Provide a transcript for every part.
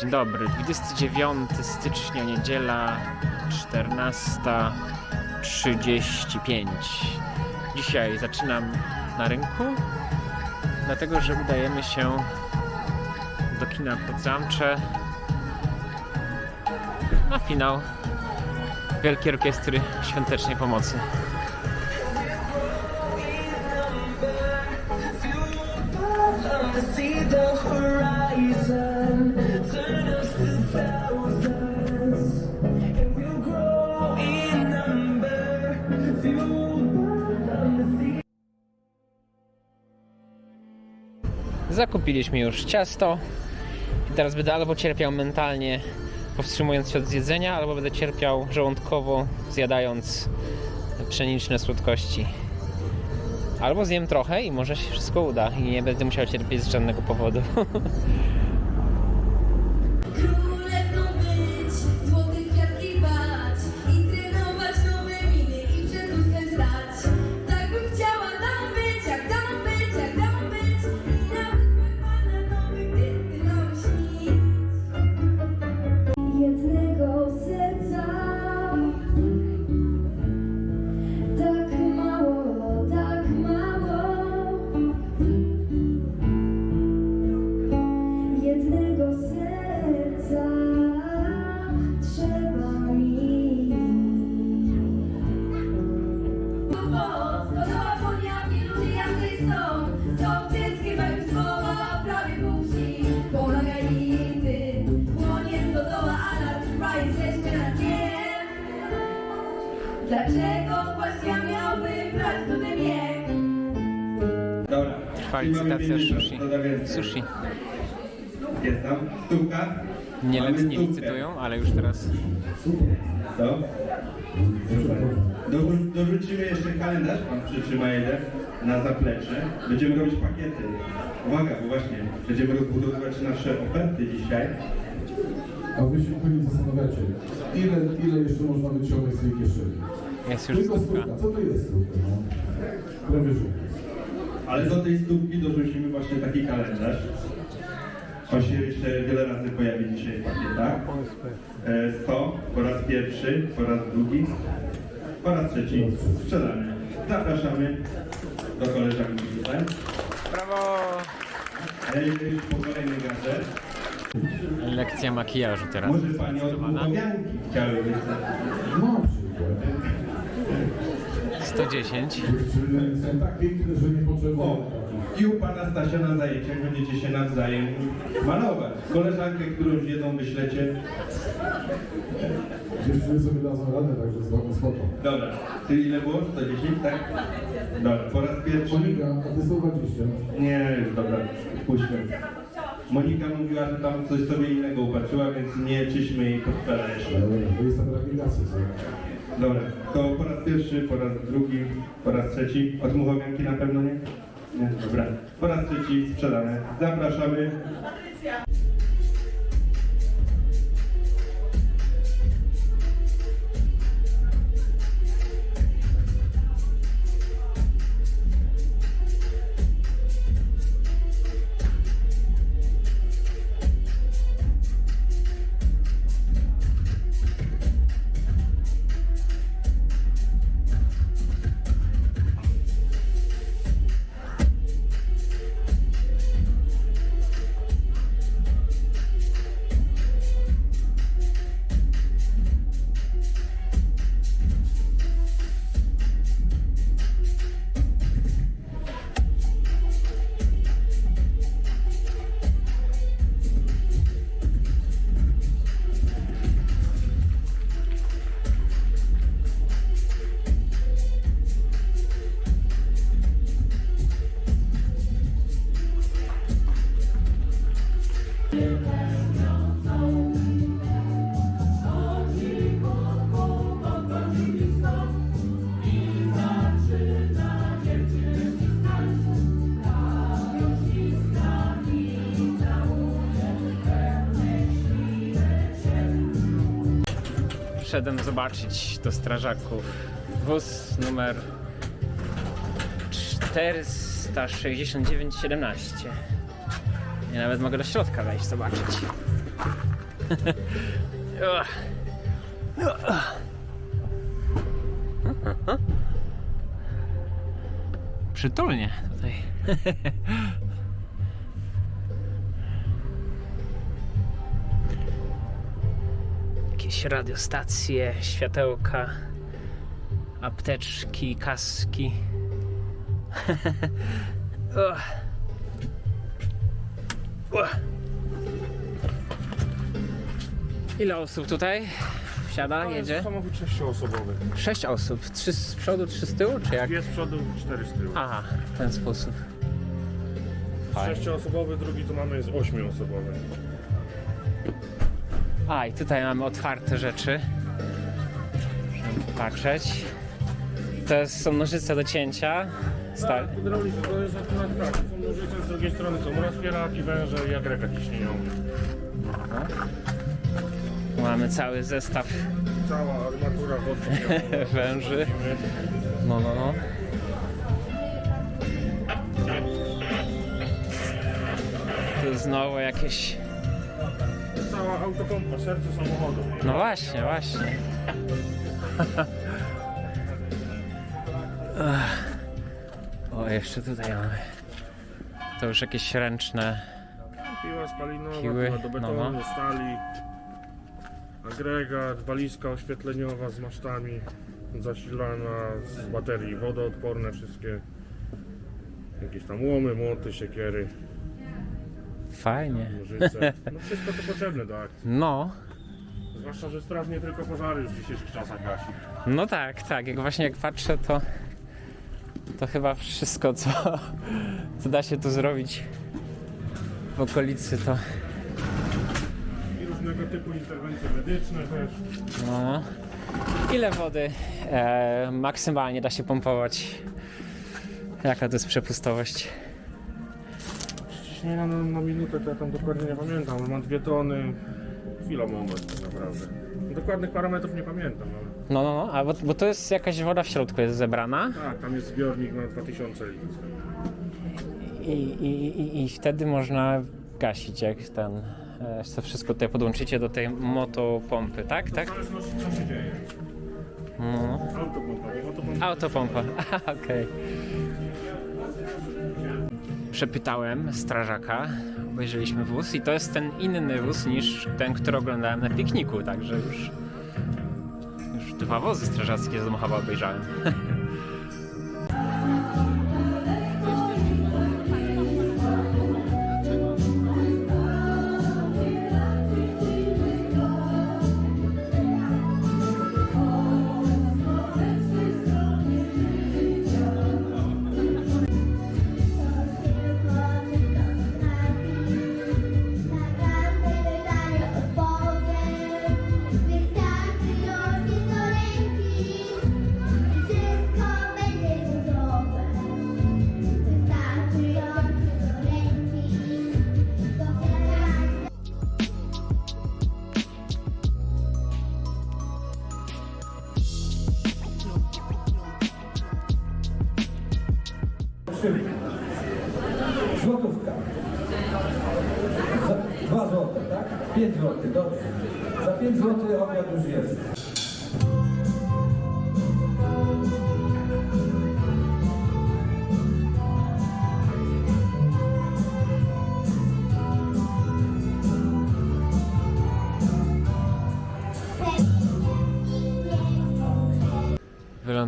Dzień dobry, 29 stycznia, niedziela, 14.35. Dzisiaj zaczynam na rynku, dlatego że udajemy się do kina pod Zamcze na finał Wielkiej Orkiestry Świątecznej Pomocy. see the Zakupiliśmy już ciasto i teraz będę albo cierpiał mentalnie powstrzymując się od zjedzenia, albo będę cierpiał żołądkowo zjadając pszeniczne słodkości. Albo zjem trochę i może się wszystko uda i nie będę musiał cierpieć z żadnego powodu. pieniądze, sushi. Sushi. Jest tam stówka. Nie, Mamy nie stówkę. licytują, ale już teraz Co? Dorzu- Dorzucimy jeszcze kalendarz, pan przytrzyma jeden na zaplecze. Będziemy robić pakiety. Uwaga, bo właśnie będziemy rozbudowywać nasze oferty dzisiaj. A wy się pewnie zastanawiacie, ile, ile jeszcze można wyciągnąć z tej kieszeni? Jest już Tylko stówka. stówka. Co to jest stówka? No? Prawie. Ale do tej stówki dorzucimy właśnie taki kalendarz. On się jeszcze wiele razy pojawi dzisiaj w pakietach. E, 100 po raz pierwszy, po raz drugi, po raz trzeci sprzedamy. Zapraszamy do koleżanki tutaj. Brawo! Już po kolejny gadżet. Lekcja makijażu teraz. Może Pani od Bukowianki chciały wyjść. Na przykład. 110. Dziewczyny są tak piękne, że nie potrzebują O, takich. i u Pana Stasia na zajęciach będziecie się nawzajem malować. Koleżankę, którą jedną wyślecie. Dziewczyny sobie dadzą radę, także spoko, spoko. Dobra, ty ile było? 110, tak? Dobra, po raz pierwszy. Monika, a ty 120. Nie, już dobra, puśćmy. Monika mówiła, że tam coś sobie innego upatrzyła, więc nie czyśmy jej portfela jeszcze. Dobra, to jest ta grafizacja, co? Dobra, to po raz pierwszy, po raz drugi, po raz trzeci. Od muchowianki na pewno nie? Nie, dobra. Po raz trzeci sprzedane. Zapraszamy. Wszedłem zobaczyć do strażaków wóz numer 46917. Ja nawet mogę do środka wejść, zobaczyć. Przytulnie tutaj. Jakieś radiostacje, światełka, apteczki, kaski. Ile osób tutaj wsiada, jedzie? Samochód sześcioosobowy. Sześć osób. Trzy z przodu, trzy z tyłu, czy jak? Dwie z przodu, cztery z tyłu. Aha, w ten sposób. Fajnie. Sześcioosobowy, drugi to mamy jest ośmioosobowy. A, i tutaj mamy otwarte rzeczy. Możemy patrzeć. To są nożyce do cięcia. Sta- Tak, to jest akurat tak. Są nożyce, z drugiej strony są rozpieraki, węże i agregat ciśnieniowy. mamy cały zestaw Cała armatura wodna. węży. No, no, no. Tu znowu jakieś... Cała autopompa, serce samochodu. No właśnie, właśnie. O, jeszcze tutaj mamy. To już jakieś ręczne. Piła spalinowa, Piły, piła do betonu, no, no. stali. Agregat, walizka oświetleniowa z masztami. Zasilana z baterii, wodoodporne wszystkie. Jakieś tam łomy, młoty, siekiery, Fajnie. nożyce. No wszystko co potrzebne do akcji. No, Zwłaszcza, że straż nie tylko pożary już w dzisiejszych czasach gasi. no tak, tak. Jak właśnie jak patrzę, to to chyba wszystko, co, co da się tu zrobić w okolicy, to I różnego typu interwencje medyczne też. no. Ile wody e, maksymalnie da się pompować? Jaka to jest przepustowość? Ciśnienia na, na minutę to ja tam dokładnie nie pamiętam, ale mam dwie tony. Chwila, moment naprawdę. Dokładnych parametrów nie pamiętam, ale No, no, no, a bo, bo to jest jakaś woda w środku jest zebrana tak, tam jest zbiornik na 2000 litrów. i, i, i, i wtedy można gasić, jak ten, e, to wszystko tutaj podłączycie do tej motopompy, tak? Tak? W zależności co się dzieje. No. Autopompa. Autopompa, Aha, okej. Przepytałem strażaka, obejrzeliśmy wóz i to jest ten inny wóz niż ten, który oglądałem na pikniku, także już, już dwa wozy strażackie z obejrzałem.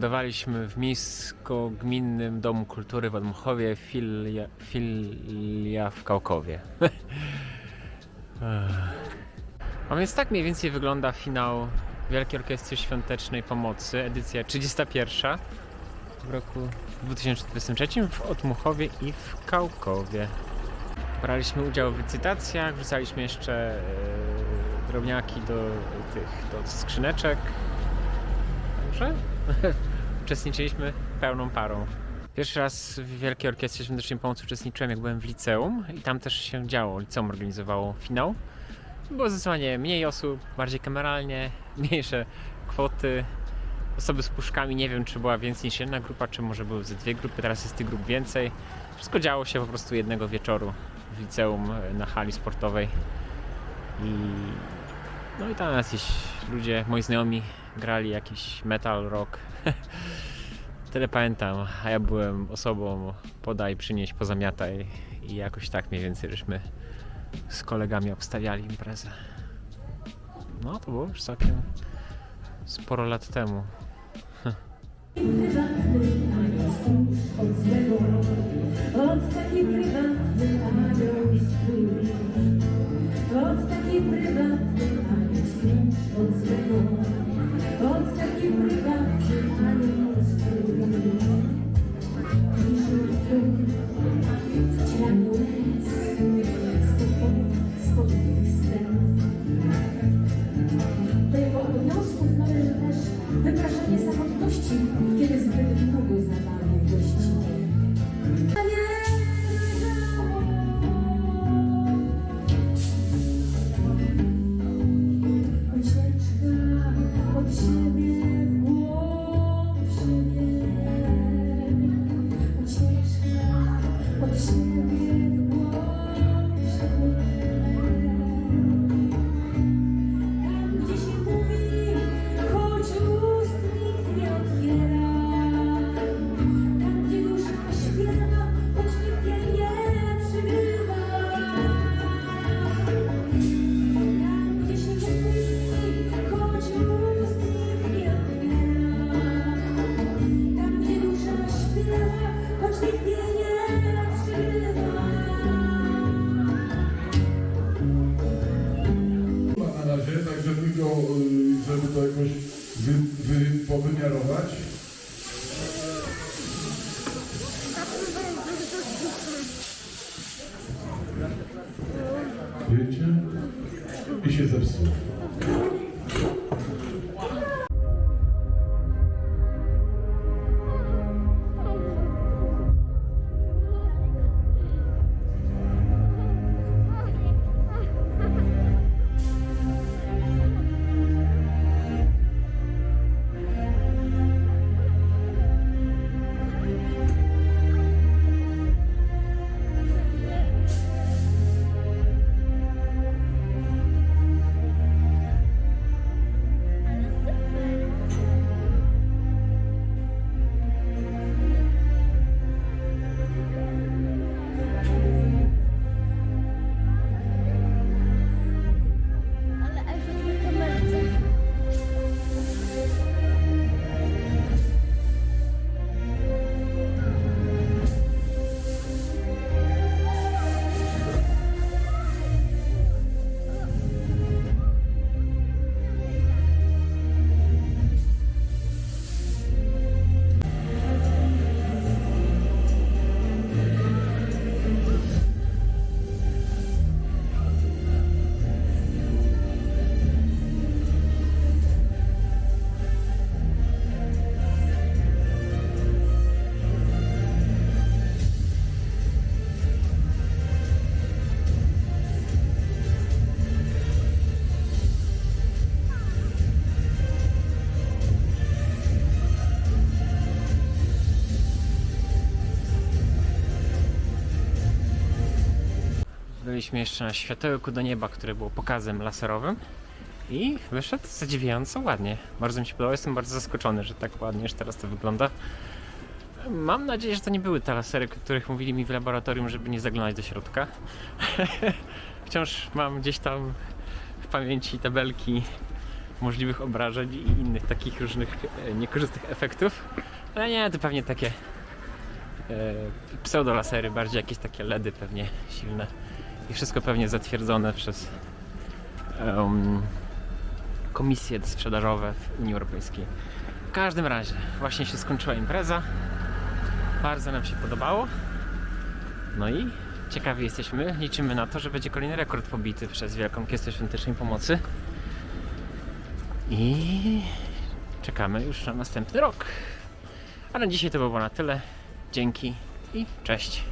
Wylądowaliśmy w miejsko-gminnym Domu Kultury w Odmchowie, filia, filia w Kałkowie. A więc tak mniej więcej wygląda finał Wielkiej Orkiestry Świątecznej Pomocy, edycja 31 w roku 2023 w Otmuchowie i w Kałkowie. Braliśmy udział w licytacjach, wrzucaliśmy jeszcze e, drobniaki do tych do skrzyneczek. Także uczestniczyliśmy pełną parą. Pierwszy raz w Wielkiej Orkiestrze Świątecznej Pomocy uczestniczyłem, jak byłem w liceum i tam też się działo. Liceum organizowało finał. Było zdecydowanie mniej osób, bardziej kameralnie, mniejsze kwoty. Osoby z puszkami, nie wiem czy była więcej niż jedna grupa, czy może były ze dwie grupy, teraz jest tych grup więcej. Wszystko działo się po prostu jednego wieczoru w liceum e, na hali sportowej. I No i tam jacyś ludzie, moi znajomi, grali jakiś metal, rock. Tyle pamiętam, a ja byłem osobą podaj, przynieść, pozamiataj i jakoś tak mniej więcej żeśmy z kolegami obstawiali imprezę. No to było już całkiem sporo lat temu. Thank you. Byliśmy jeszcze na światełku do nieba, które było pokazem laserowym i wyszedł zadziwiająco ładnie. Bardzo mi się podobało, jestem bardzo zaskoczony, że tak ładnie już teraz to wygląda. Mam nadzieję, że to nie były te lasery, o których mówili mi w laboratorium, żeby nie zaglądać do środka. Wciąż mam gdzieś tam w pamięci tabelki możliwych obrażeń i innych takich różnych e, niekorzystnych efektów. Ale nie, to pewnie takie e, pseudolasery, bardziej jakieś takie LEDy pewnie silne. I wszystko pewnie zatwierdzone przez em, komisje sprzedażowe w Unii Europejskiej. W każdym razie, właśnie się skończyła impreza. Bardzo nam się podobało. No i ciekawi jesteśmy, liczymy na to, że będzie kolejny rekord pobity przez Wielką Orkiestrę Świątecznej Pomocy. I czekamy już na następny rok. A na dzisiaj to było na tyle. Dzięki i cześć.